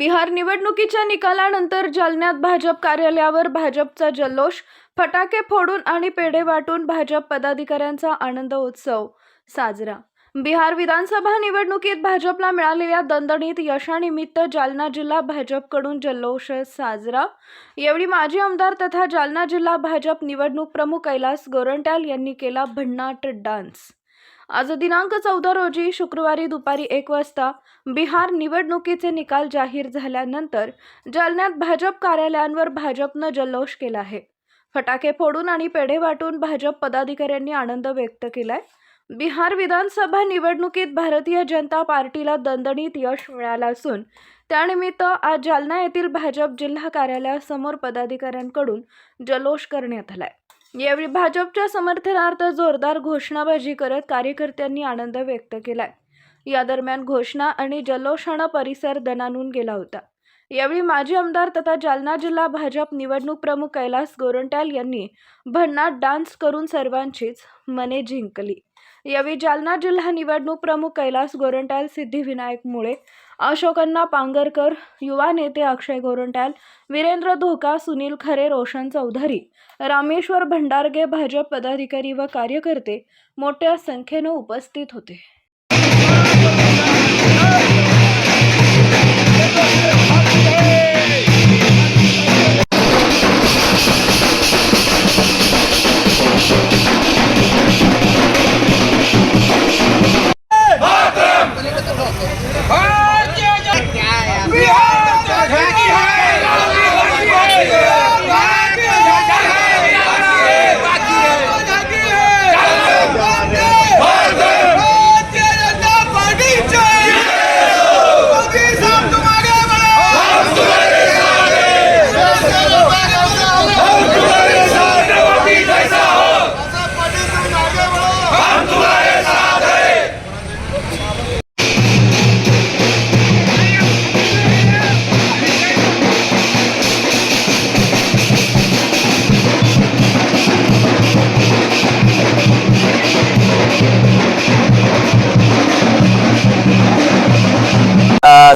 बिहार निवडणुकीच्या निकालानंतर जालन्यात भाजप कार्यालयावर भाजपचा जल्लोष फटाके फोडून आणि पेढे वाटून भाजप पदाधिकाऱ्यांचा आनंद उत्सव साजरा. बिहार विधानसभा निवडणुकीत भाजपला मिळालेल्या दणदणीत यशानिमित्त जालना जिल्हा भाजपकडून जल्लोष साजरा. यावेळी माजी आमदार तथा जालना जिल्हा भाजप निवडणूक प्रमुख कैलास गोरंट्याल यांनी केला भन्नाट डान्स. आज दिनांक चौदा रोजी शुक्रवारी दुपारी एक वाजता बिहार निवडणुकीचे निकाल जाहीर झाल्यानंतर जालन्यात भाजप कार्यालयांवर भाजपनं जल्लोष केला आहे. फटाके फोडून आणि पेढे वाटून भाजप पदाधिकाऱ्यांनी आनंद व्यक्त केलाय. बिहार विधानसभा निवडणुकीत भारतीय जनता पार्टीला दणदणीत यश मिळालं असून त्यानिमित्त आज जालना येथील भाजप जिल्हा कार्यालयासमोर पदाधिकाऱ्यांकडून जल्लोष करण्यात आलाय. यावेळी भाजपच्या समर्थनार्थ जोरदार घोषणाबाजी करत कार्यकर्त्यांनी आनंद व्यक्त केलाय. या दरम्यान घोषणा आणि जल्लोषानं परिसर दणानून गेला होता. यावेळी माजी आमदार तथा जालना जिल्हा भाजप निवडणूक प्रमुख कैलास गोरंट्याल यांनी भन्नाट डान्स करून सर्वांचीच मने जिंकली. यावेळी जालना जिल्हा निवडणूक प्रमुख कैलास गोरंट्याल सिद्धिविनायक मुळे अशोकन्ना पांगरकर युवा नेते अक्षय गोरंट्याल वीरेंद्र धोका सुनील खरे रोशन चौधरी रामेश्वर भंडारगे भाजप पदाधिकारी व कार्यकर्ते मोठ्या संख्येनं उपस्थित होते.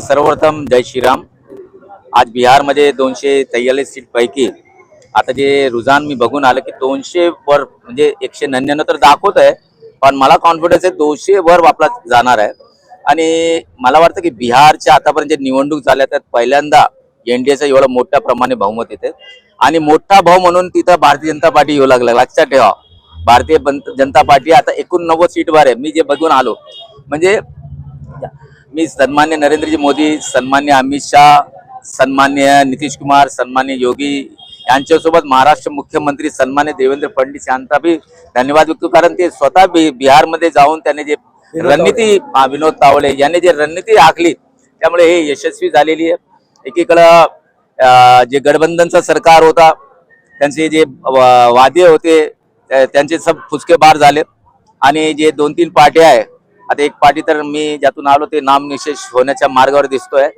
सर्वप्रथम जय श्रीराम. आज बिहारमध्ये दोनशे तेयालीस सीट पैकी आता जे रुझान मी बघून आलं की दोनशे वर म्हणजे एकशे नव्याण्णव तर दाखवत आहे पण मला कॉन्फिडन्स आहे दोनशे वर आपला जाणार आहे. आणि मला वाटतं की बिहारच्या आतापर्यंत जे निवडणूक झाल्या त्यात पहिल्यांदा एनडीएचं एवढं मोठ्या प्रमाणे बहुमत येते. आणि मोठा भाऊ म्हणून तिथं भारतीय जनता पार्टी येऊ लागला. लक्षात ठेवा. भारतीय जनता पार्टी आता एकोणनव्वद सीटवर आहे. मी जे बघून आलो म्हणजे मी सन्मान्य नरेंद्रजी मोदी सन्मान्य अमित शाह सन्मान्य नितीश कुमार सन्मान्य योगी यांच्यासोबत महाराष्ट्र मुख्यमंत्री सन्मान्य देवेंद्र फडणवीस यांचा बी धन्यवाद व्यक्त कारण ते स्वतः बि- बिहारमध्ये जाऊन त्याने जे रणनीती विनोद तावडे यांनी जे रणनीती आखली त्यामुळे हे यशस्वी झालेली आहे. एकीकडं जे गठबंधनचं सरकार होता त्यांचे जे वादे होते त्या- त्यांचे सब फुसकेबार झाले. आणि जे दोन तीन पार्ट्या आहे आता एक पार्टी तर मी ज्यातून आलो ते नामनिशेष होण्याच्या मार्गावर दिसतोय.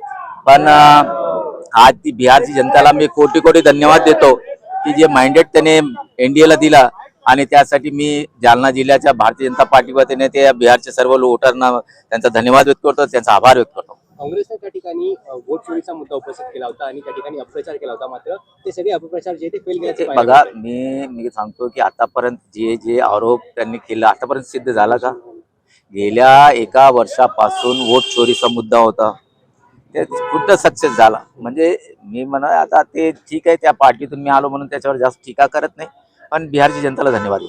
पण आज ती बिहारची जनताला मी कोटी कोटी धन्यवाद देतो की जे माइंडेड त्याने एनडीएला दिला आणि त्यासाठी मी जालना जिल्ह्याच्या भारतीय जनता पार्टी वतीने ते बिहारच्या सर्व वोटरना त्यांचा धन्यवाद व्यक्त करतो त्यांचा आभार व्यक्त करतो. काँग्रेसने त्या ठिकाणी वोट चोरीचा मुद्दा उपस्थित केला होता आणि त्या ठिकाणी अपप्रचार केला होता मात्र ते सगळे अपप्रचार जे ते फेल ते गेल्याचे बघा मी मी सांगतो की आतापर्यंत जे जे आरोप त्यांनी केले आतापर्यंत सिद्ध झाला का? गेल्या एका वर्षापासून वोट चोरीचा मुद्दा होता. ते कुठं सक्सेस झाला? म्हणजे मी म्हणा आता ते ठीक आहे त्या पार्टीतून मी आलो म्हणून त्याच्यावर जास्त टीका करत नाही. पण बिहारची जनताला धन्यवाद.